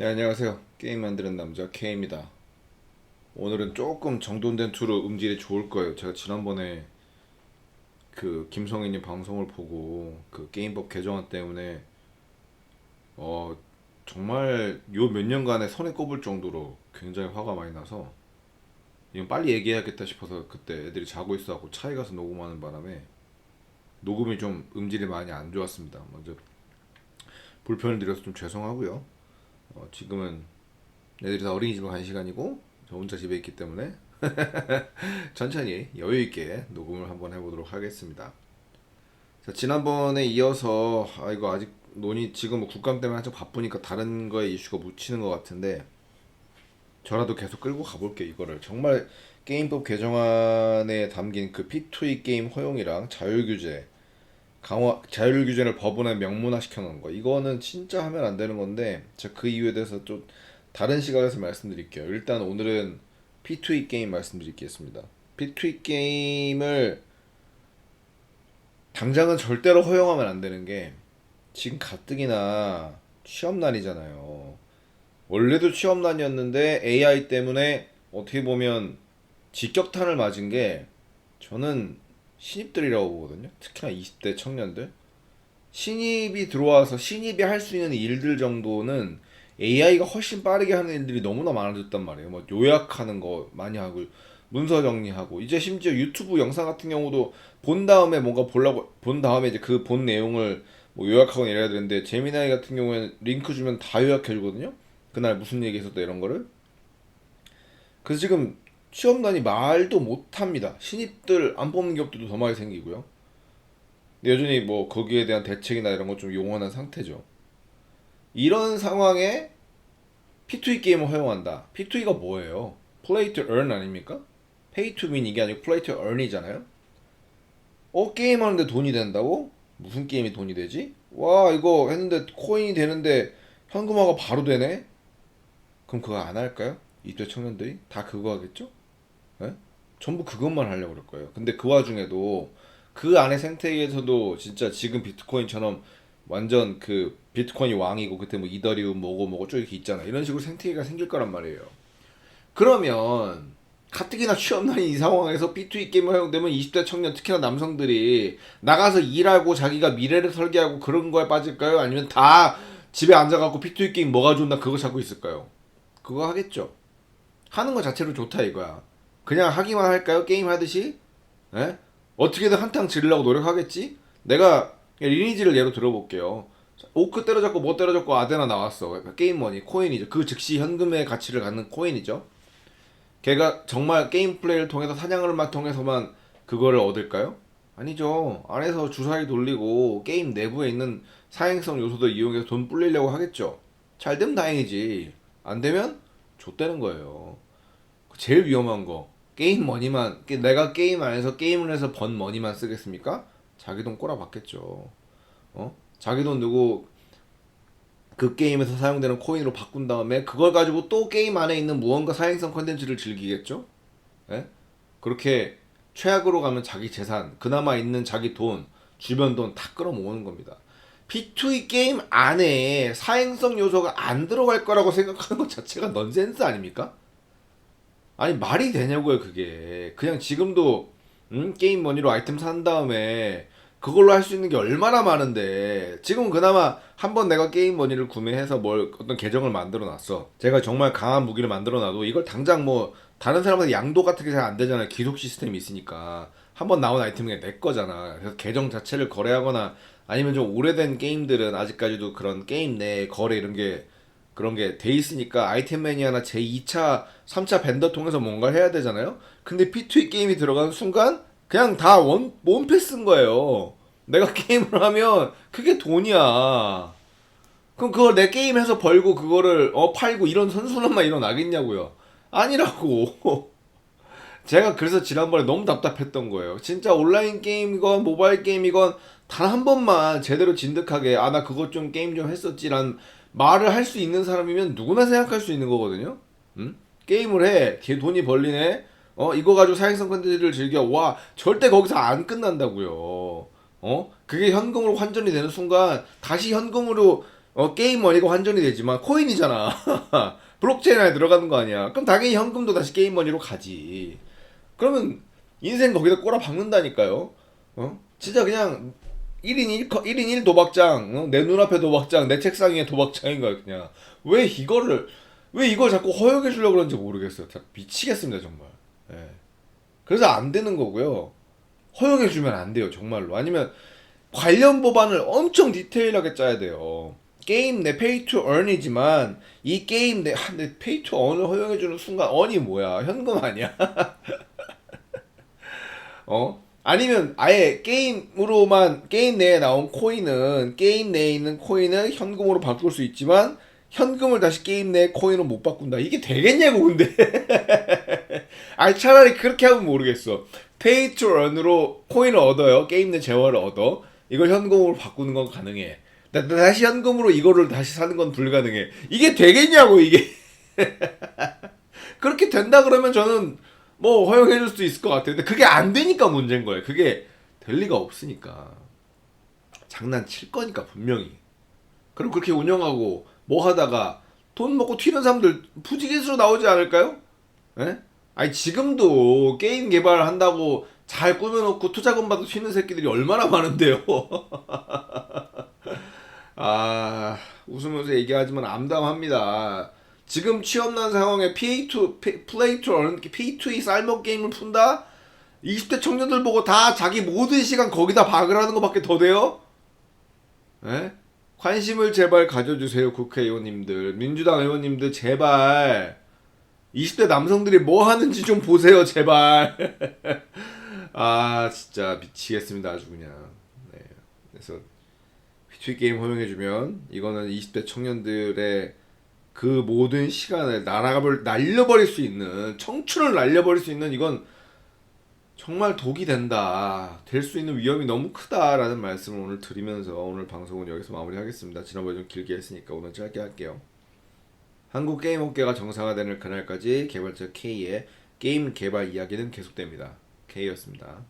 네 안녕하세요. 게임 만드는 남자 K입니다. 오늘은 조금 정돈된 투로 음질이 좋을 거예요. 제가 지난번에 그 김성희님 방송을 보고 그 게임법 개정안 때문에 어 정말 요 몇 년간에 손에 꼽을 정도로 굉장히 화가 많이 나서 이건 빨리 얘기해야겠다 싶어서 그때 애들이 자고 있어갖고 차에 가서 녹음하는 바람에 녹음이 좀 음질이 많이 안 좋았습니다. 먼저 불편을 드려서 좀 죄송하고요 어, 지금은 애들이 다 어린이집에 간 시간이고 저 혼자 집에 있기 때문에 천천히 여유 있게 녹음을 한번 해보도록 하겠습니다. 자, 지난번에 이어서 아 이거 아직 논의 지금 뭐 국감 때문에 한참 바쁘니까 다른 거에 이슈가 묻히는 것 같은데 저라도 계속 끌고 가볼게 이거를 정말 게임법 개정안에 담긴 그 P2E 게임 허용이랑 자율 규제 강화 자율 규제를 법원에 명문화 시켜 놓은 거 이거는 진짜 하면 안 되는 건데 제가 그 이유에 대해서 좀 다른 시각에서 말씀드릴게요. 일단 오늘은 P2E 게임 말씀드리겠습니다. P2E 게임을 당장은 절대로 허용하면 안 되는 게 지금 가뜩이나 취업난이잖아요. 원래도 취업난이었는데 AI 때문에 어떻게 보면 직격탄을 맞은 게 저는 신입들이라고 보거든요. 특히나 20대 청년들. 신입이 들어와서 신입이 할 수 있는 일들 정도는 AI가 훨씬 빠르게 하는 일들이 너무나 많아졌단 말이에요. 뭐 요약하는 거 많이 하고 문서 정리하고 이제 심지어 유튜브 영상 같은 경우도 본 다음에 뭔가 보려고 본 다음에 이제 그 본 내용을 뭐 요약하거나 이래야 되는데 재미나이 같은 경우에는 링크 주면 다 요약해 주거든요. 그날 무슨 얘기 있었다 이런 거를. 그래서 지금 취업난이 말도 못합니다. 신입들 안 뽑는 기업들도 더 많이 생기고요. 근데 여전히 뭐 거기에 대한 대책이나 이런 거좀 용언한 상태죠. 이런 상황에 P2E 게임을 허용한다. P2E가 뭐예요? Play to earn 아닙니까? Pay to win 이게 아니고 Play to earn이잖아요. 어 게임 하는데 돈이 된다고? 무슨 게임이 돈이 되지? 와 이거 했는데 코인이 되는데 현금화가 바로 되네? 그럼 그거 안 할까요? 이때 청년들이 다 그거 하겠죠? 예? 전부 그것만 하려고 그럴 거예요. 근데 그 와중에도 그 안에 생태계에서도 진짜 지금 비트코인처럼 완전 그 비트코인이 왕이고 그때 뭐 이더리움 뭐고 뭐고 쭉 이렇게 있잖아. 이런 식으로 생태계가 생길 거란 말이에요. 그러면 가뜩이나 취업난이 이 상황에서 B2E 게임이 허용되면 20대 청년 특히나 남성들이 나가서 일하고 자기가 미래를 설계하고 그런 거에 빠질까요? 아니면 다 집에 앉아갖고 B2E 게임 뭐가 좋나 그거 찾고 있을까요? 그거 하겠죠. 하는 거 자체로 좋다 이거야. 그냥 하기만 할까요? 게임 하듯이? 예? 어떻게든 한탕 지르려고 노력하겠지? 내가 리니지를 예로 들어볼게요. 오크 때려잡고 뭐 때려잡고 아데나 나왔어. 그러니까 게임머니, 코인이죠. 그 즉시 현금의 가치를 갖는 코인이죠. 걔가 정말 게임 플레이를 통해서 사냥을만 통해서만 그거를 얻을까요? 아니죠. 안에서 주사위 돌리고 게임 내부에 있는 사행성 요소도 이용해서 돈 불리려고 하겠죠. 잘 되면 다행이지. 안 되면 좆되는 거예요. 제일 위험한 거. 게임 머니만 내가 게임 안에서 게임을 해서 번 머니만 쓰겠습니까? 자기 돈 꼬라 받겠죠. 어? 자기 돈 누구 그 게임에서 사용되는 코인으로 바꾼 다음에 그걸 가지고 또 게임 안에 있는 무언가 사행성 컨텐츠를 즐기겠죠? 예? 그렇게 최악으로 가면 자기 재산, 그나마 있는 자기 돈, 주변 돈 다 끌어모으는 겁니다. P2E 게임 안에 사행성 요소가 안 들어갈 거라고 생각하는 것 자체가 넌센스 아닙니까? 아니 말이 되냐고요 그게. 그냥 지금도 음? 게임 머니로 아이템 산 다음에 그걸로 할 수 있는 게 얼마나 많은데. 지금 그나마 한 번 내가 게임 머니를 구매해서 뭘 어떤 계정을 만들어 놨어. 제가 정말 강한 무기를 만들어 놔도 이걸 당장 뭐 다른 사람한테 양도 같은 게 잘 안 되잖아요. 기속 시스템이 있으니까. 한 번 나온 아이템이 내 거잖아. 그래서 계정 자체를 거래하거나 아니면 좀 오래된 게임들은 아직까지도 그런 게임 내 거래 이런 게 그런 게 돼 있으니까 아이템 매니아나 제 2차, 3차 벤더 통해서 뭔가 해야 되잖아요. 근데 P2E 게임이 들어가는 순간 그냥 다 원, 원패스인 거예요. 내가 게임을 하면 그게 돈이야. 그럼 그걸 내 게임에서 벌고 그거를 어 팔고 이런 선순환만 일어나겠냐고요. 아니라고. 제가 그래서 지난번에 너무 답답했던 거예요. 진짜 온라인 게임이건 모바일 게임이건 단 한 번만 제대로 진득하게 아 나 그것 좀 게임 좀 했었지란 말을 할 수 있는 사람이면 누구나 생각할 수 있는 거거든요. 음? 게임을 해. 걔 돈이 벌리네. 어, 이거 가지고 사행성 컨텐츠를 즐겨. 와, 절대 거기서 안 끝난다고요. 어? 그게 현금으로 환전이 되는 순간 다시 현금으로 어, 게임 머니가 환전이 되지만 코인이잖아. 블록체인 안에 들어가는 거 아니야. 그럼 당연히 현금도 다시 게임 머니로 가지. 그러면 인생 거기다 꼬라 박는다니까요. 어? 진짜 그냥 1인 1, 1인 1 도박장, 어? 내 눈앞에 도박장, 내 책상 위에 도박장인 거야, 그냥. 왜 이거를, 왜 이걸 자꾸 허용해 주려고 그러는지 모르겠어요. 다 미치겠습니다, 정말. 예. 그래서 안 되는 거고요. 허용해 주면 안 돼요, 정말로. 아니면 관련 법안을 엄청 디테일하게 짜야 돼요. 게임 내 페이 투 earn이지만 이 게임 내, 아, 내 페이 투 earn을 허용해 주는 순간 earn이 뭐야? 현금 아니야? 어? 아니면 아예 게임으로만 게임 내에 나온 코인은 게임 내에 있는 코인은 현금으로 바꿀 수 있지만 현금을 다시 게임 내 코인으로 못 바꾼다. 이게 되겠냐고 근데. 아니 차라리 그렇게 하면 모르겠어. 페이 투 earn으로 코인을 얻어요. 게임 내 재화를 얻어. 이걸 현금으로 바꾸는 건 가능해. 나, 나 다시 현금으로 이거를 다시 사는 건 불가능해. 이게 되겠냐고 이게. 그렇게 된다 그러면 저는 뭐 허용해 줄수 있을 것 같아요. 근데 그게 안 되니까 문제인 거예요. 그게 될 리가 없으니까. 장난칠 거니까 분명히. 그럼 그렇게 운영하고 뭐 하다가 돈 먹고 튀는 사람들 부지기수로 나오지 않을까요? 예? 아니 지금도 게임 개발한다고 잘 꾸며놓고 투자금 받아 튀는 새끼들이 얼마나 많은데요. 아 웃으면서 얘기하지만 암담합니다. 지금 취업난 상황에 P2, P, Play to Earn, P2E 쌀먹 게임을 푼다? 20대 청년들 보고 다 자기 모든 시간 거기다 박을 하는 것밖에 더 돼요? 예? 관심을 제발 가져주세요 국회의원님들 민주당 의원님들 제발 20대 남성들이 뭐 하는지 좀 보세요 제발 아 진짜 미치겠습니다 아주 그냥 네. 그래서 P2E 게임 허용해주면 이거는 20대 청년들의 그 모든 시간을 날아가볼 날려버릴 수 있는 청춘을 날려버릴 수 있는 이건 정말 독이 된다. 될 수 있는 위험이 너무 크다라는 말씀을 오늘 드리면서 오늘 방송은 여기서 마무리하겠습니다. 지난번에 좀 길게 했으니까 오늘 짧게 할게요. 한국 게임 업계가 정상화되는 그날까지 개발자 K의 게임 개발 이야기는 계속됩니다. K였습니다.